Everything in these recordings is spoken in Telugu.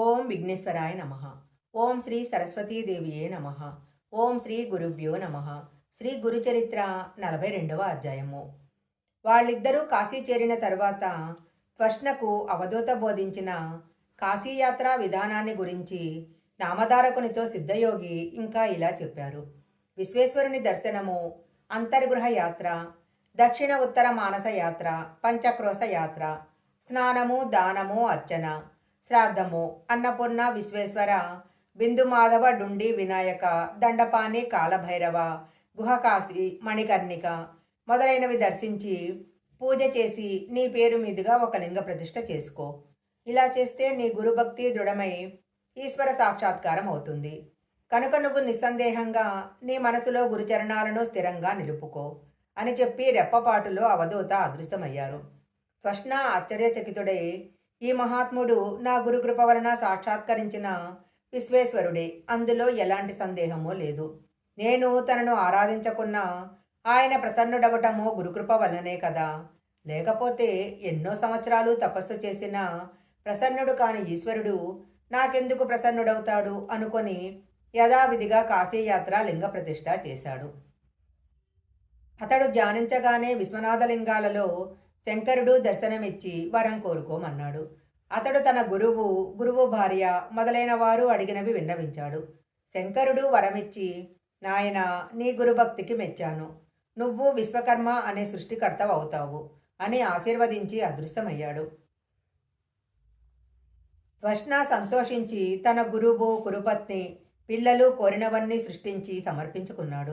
ఓం విఘ్నేశ్వరాయ నమ. ఓం శ్రీ సరస్వతీదేవియే నమ. ఓం శ్రీ గురుభ్యో నమ. శ్రీ గురుచరిత్ర నలభై రెండవ అధ్యాయము. వాళ్ళిద్దరూ కాశీ చేరిన తర్వాత త్వష్ణకు అవధూత బోధించిన కాశీయాత్ర విధానాన్ని గురించి నామధారకునితో సిద్ధయోగి ఇంకా ఇలా చెప్పారు. విశ్వేశ్వరుని దర్శనము అంతర్గృహ యాత్ర దక్షిణ ఉత్తర మానస యాత్ర పంచక్రోశ యాత్ర స్నానము దానము అర్చన శ్రాద్ధము. అన్నపూర్ణ విశ్వేశ్వర బిందుమాధవ డుండి వినాయక దండపాని కాలభైరవ గుహకాశి మణికర్ణిక మొదలైనవి దర్శించి పూజ చేసి నీ పేరు మీదుగా ఒక లింగ ప్రతిష్ఠ చేసుకో. ఇలా చేస్తే నీ గురుభక్తి దృఢమై ఈశ్వర సాక్షాత్కారం అవుతుంది. కనుక నువ్వు నిస్సందేహంగా నీ మనసులో గురుచరణాలను స్థిరంగా నిలుపుకో అని చెప్పి రెప్పపాటులో అవధూత అదృశ్యమయ్యారు. స్వష్ణ ఆశ్చర్యచకితుడై ఈ మహాత్ముడు నా గురుకృప వలన సాక్షాత్కరించిన విశ్వేశ్వరుడే. అందులో ఎలాంటి సందేహమో లేదు. నేను తనను ఆరాధించకున్నా ఆయన ప్రసన్నుడవటమో గురుకృప వలనే కదా. లేకపోతే ఎన్నో సంవత్సరాలు తపస్సు చేసిన ప్రసన్నుడు కాని ఈశ్వరుడు నాకెందుకు ప్రసన్నుడవుతాడు అనుకొని యథావిధిగా కాశీయాత్ర లింగ ప్రతిష్ట చేశాడు. అతడు ధ్యానించగానే విశ్వనాథలింగాలలో శంకరుడు దర్శనమిచ్చి వరం కోరుకోమన్నాడు. అతడు తన గురువు గురువు భార్య మొదలైన వారు అడిగినవి విన్నవించాడు. శంకరుడు వరమిచ్చి నాయన నీ గురుభక్తికి మెచ్చాను. నువ్వు విశ్వకర్మ అనే సృష్టికర్త అవుతావు అని ఆశీర్వదించి అదృశ్యమయ్యాడు. త్వష్ణ సంతోషించి తన గురువు కురుపత్ని పిల్లలు కోరినవన్నీ సృష్టించి సమర్పించుకున్నాడు.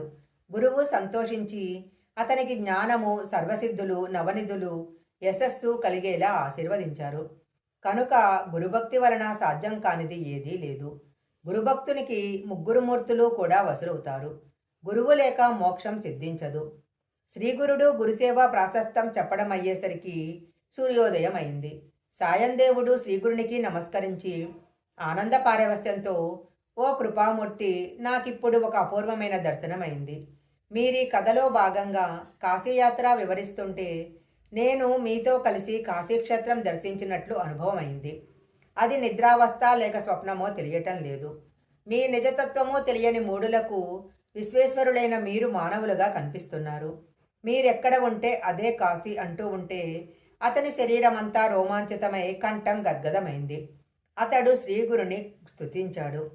గురువు సంతోషించి అతనికి జ్ఞానము సర్వసిద్ధులు నవనిధులు యశస్సు కలిగేలా ఆశీర్వదించారు. కనుక గురుభక్తి వలన సాధ్యం కానిది ఏదీ లేదు. గురుభక్తునికి ముగ్గురు మూర్తులు కూడా వసులవుతారు. గురువు లేక మోక్షం సిద్ధించదు. శ్రీగురుడు గురుసేవ ప్రాశస్తం చెప్పడం అయ్యేసరికి సూర్యోదయం అయింది సాయందేవుడు శ్రీగురునికి నమస్కరించి ఆనంద పారవస్యంతో ఓ కృపామూర్తి నాకిప్పుడు ఒక అపూర్వమైన దర్శనమైంది. మీరీ కథలో భాగంగా కాశీయాత్ర వివరిస్తుంటే నేను మీతో కలిసి కాశీక్షేత్రం దర్శించినట్లు అనుభవమైంది. అది నిద్రావస్థ లేక స్వప్నమో తెలియటం లేదు. మీ నిజతత్వమో తెలియని మూడులకు విశ్వేశ్వరులైన మీరు మానవులుగా కనిపిస్తున్నారు. మీరెక్కడ ఉంటే అదే కాశీ అంటూ ఉంటే అతని శరీరమంతా రోమాంచితమై కంఠం గద్గదమైంది. అతడు శ్రీగురుని స్తుతించాడు.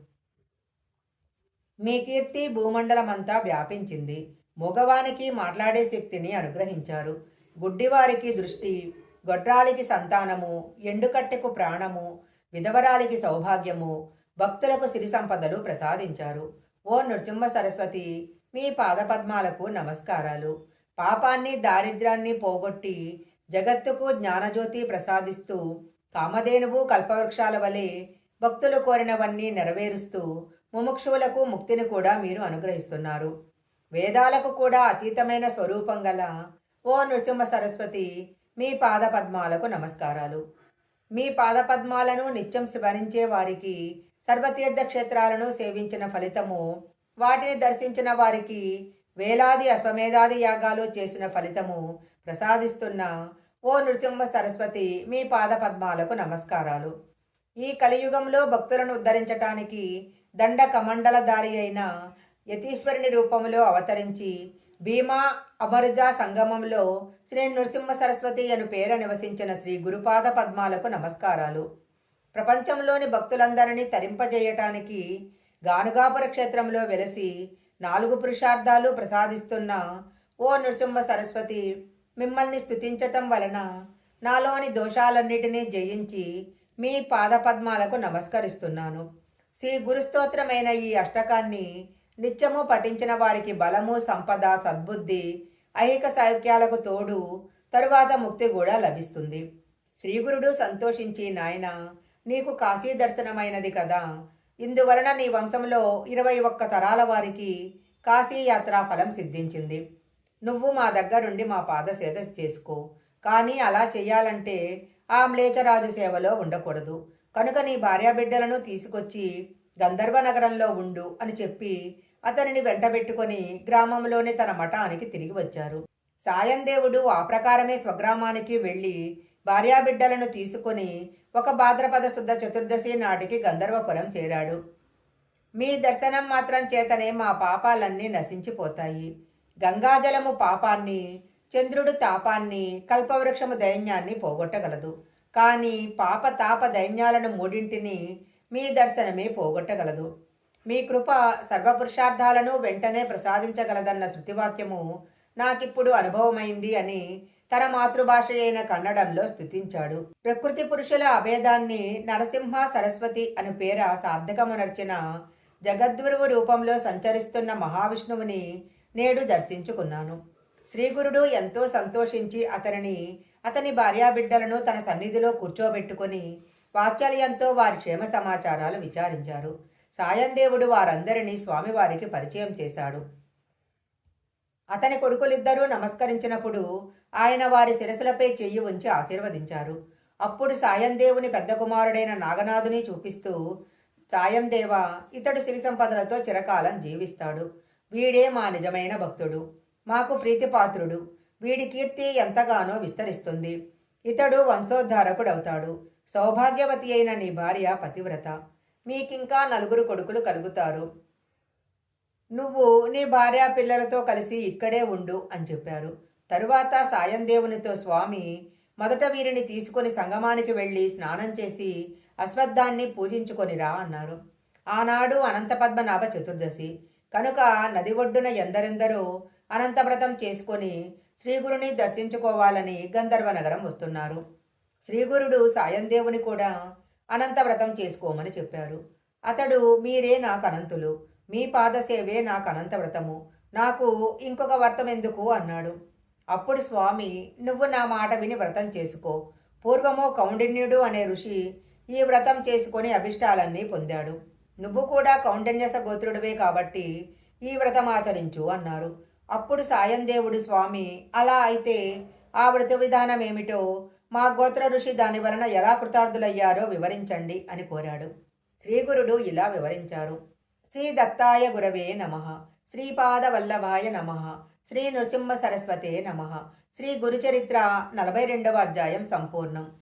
మీ కీర్తి భూమండలమంతా వ్యాపించింది. మగవానికి మాట్లాడే శక్తిని అనుగ్రహించారు. గుడ్డివారికి దృష్టి గొడ్రాలికి సంతానము ఎండుకట్టెకు ప్రాణము విధవరాలికి సౌభాగ్యము భక్తులకు సిరి సంపదలు ప్రసాదించారు. ఓ నృసింహ సరస్వతి మీ పాదపద్మాలకు నమస్కారాలు. పాపాన్ని దారిద్ర్యాన్ని పోగొట్టి జగత్తుకు జ్ఞానజ్యోతి ప్రసాదిస్తూ కామధేనువు కల్పవృక్షాల వలె భక్తులు కోరినవన్నీ నెరవేరుస్తూ ముముక్షువులకు ముక్తిని కూడా మీరు అనుగ్రహిస్తున్నారు. వేదాలకు కూడా అతీతమైన స్వరూపం గల ఓ నృసింహ సరస్వతి మీ పాదపద్మాలకు నమస్కారాలు. మీ పాదపద్మాలను నిత్యం స్మరించే వారికి సర్వతీర్థ క్షేత్రాలను సేవించిన ఫలితము వాటిని దర్శించిన వారికి వేలాది అశ్వమేధాది యాగాలు చేసిన ఫలితము ప్రసాదిస్తున్న ఓ నృసింహ సరస్వతి మీ పాదపద్మాలకు నమస్కారాలు. ఈ కలియుగంలో భక్తులను ఉద్ధరించటానికి దండ కమండలధారి అయిన యతీశ్వరుని రూపంలో అవతరించి భీమా అమరుజా సంగమంలో శ్రీ నృసింహ సరస్వతి అను పేర నివసించిన శ్రీ గురుపాద పద్మాలకు నమస్కారాలు. ప్రపంచంలోని భక్తులందరినీ తరింపజేయటానికి గానుగాపుర క్షేత్రంలో వెలసి నాలుగు పురుషార్థాలు ప్రసాదిస్తున్న ఓ నృసింహ సరస్వతి మిమ్మల్ని స్తుతించటం వలన నాలోని దోషాలన్నిటినీ జయించి మీ పాదపద్మాలకు నమస్కరిస్తున్నాను. శ్రీ గురుస్తోత్రమైన ఈ అష్టకాన్ని నిత్యము పఠించిన వారికి బలము సంపద సద్బుద్ధి ఐహిక సౌఖ్యాలకు తోడు తరువాత ముక్తి కూడా లభిస్తుంది. శ్రీగురుడు సంతోషించి నాయన నీకు కాశీ దర్శనమైనది కదా. ఇందువలన నీ వంశంలో ఇరవై ఒక్క తరాల వారికి కాశీ యాత్రా ఫలం సిద్ధించింది. నువ్వు మా దగ్గరుండి మా పాదసేద చేసుకో. కానీ అలా చేయాలంటే ఆ మ్లేచరాజు సేవలో ఉండకూడదు. కనుక నీ భార్యాబిడ్డలను తీసుకొచ్చి గంధర్వ నగరంలో ఉండు అని చెప్పి అతనిని వెంటబెట్టుకొని గ్రామంలోనే తన మఠానికి తిరిగి వచ్చారు. సాయందేవుడు ఆ ప్రకారమే స్వగ్రామానికి వెళ్ళి భార్యాబిడ్డలను తీసుకొని ఒక భాద్రపద శుద్ధ చతుర్దశి నాటికి గంధర్వపురం చేరాడు. మీ దర్శనం మాత్రం చేతనే మా పాపాలన్నీ నశించిపోతాయి. గంగాజలము పాపాన్ని చంద్రుడు తాపాన్ని కల్పవృక్షము దైన్యాన్ని పోగొట్టగలదు. కానీ పాప తాప దైన్యాలను మూడింటిని మీ దర్శనమే పోగొట్టగలదు. మీ కృప సర్వపురుషార్థాలను వెంటనే ప్రసాదించగలదన్న శృతివాక్యము నాకిప్పుడు అనుభవమైంది అని తన మాతృభాష అయిన కన్నడంలో స్థుతించాడు. ప్రకృతి పురుషుల అభేదాన్ని నరసింహ సరస్వతి అను పేర సార్థకమునర్చిన జగద్గురువు రూపంలో సంచరిస్తున్న మహావిష్ణువుని నేడు దర్శించుకున్నాను. శ్రీగురుడు ఎంతో సంతోషించి అతనిని అతని భార్యాబిడ్డలను తన సన్నిధిలో కూర్చోబెట్టుకొని వాత్సల్యంతో వారి క్షేమ సమాచారాలు విచారించారు. సాయందేవుడు వారందరినీ స్వామివారికి పరిచయం చేశాడు. అతని కొడుకులిద్దరూ నమస్కరించినప్పుడు ఆయన వారి శిరసులపై చెయ్యి ఉంచి ఆశీర్వదించారు. అప్పుడు సాయందేవుని పెద్ద కుమారుడైన నాగనాథుని చూపిస్తూ సాయందేవ ఇతడు సిరి సంపదలతో చిరకాలం జీవిస్తాడు. వీడే మా నిజమైన భక్తుడు. మాకు ప్రీతిపాత్రుడు. వీడి కీర్తి ఎంతగానో విస్తరిస్తుంది. ఇతడు వంశోద్ధారకుడవుతాడు. సౌభాగ్యవతి అయిన నీ భార్య పతివ్రత. మీకింకా నలుగురు కొడుకులు కలుగుతారు. నువ్వు నీ భార్య పిల్లలతో కలిసి ఇక్కడే ఉండు అని చెప్పారు. తరువాత సాయందేవునితో స్వామి మొదట వీరిని తీసుకొని సంగమానికి వెళ్ళి స్నానం చేసి అశ్వత్థాన్ని పూజించుకొని రా అన్నారు. ఆనాడు అనంతపద్మనాభ చతుర్దశి. కనుక నది ఒడ్డున ఎందరెందరో అనంతవ్రతం చేసుకొని శ్రీగురుని దర్శించుకోవాలని గంధర్వ నగరం వస్తున్నారు. శ్రీగురుడు సాయందేవుని కూడా అనంతవ్రతం చేసుకోమని చెప్పారు. అతడు మీరే నాకు అనంతులు మీ పాదసేవే నాకు అనంతవ్రతము నాకు ఇంకొక వ్రతం ఎందుకు అన్నాడు. అప్పుడు స్వామి నువ్వు నా మాట విని వ్రతం చేసుకో. పూర్వము కౌండిన్యుడు అనే ఋషి ఈ వ్రతం చేసుకొని అభిష్టాలన్నీ పొందాడు. నువ్వు కూడా కౌండన్యస గోత్రుడివే కాబట్టి ఈ వ్రతం ఆచరించు అన్నారు. అప్పుడు సాయందేవుడు స్వామి అలా అయితే ఆ వ్రత విధానం ఏమిటో మా గోత్ర ఋషి దాని వలన ఎలా కృతార్థులయ్యారో వివరించండి అని కోరాడు. శ్రీగురుడు ఇలా వివరించారు. శ్రీ దత్తాయ గురవే నమ. శ్రీపాద వల్లభాయ నమ. శ్రీ నృసింహ సరస్వతే నమ. శ్రీ గురుచరిత్ర నలభై రెండవ అధ్యాయం సంపూర్ణం.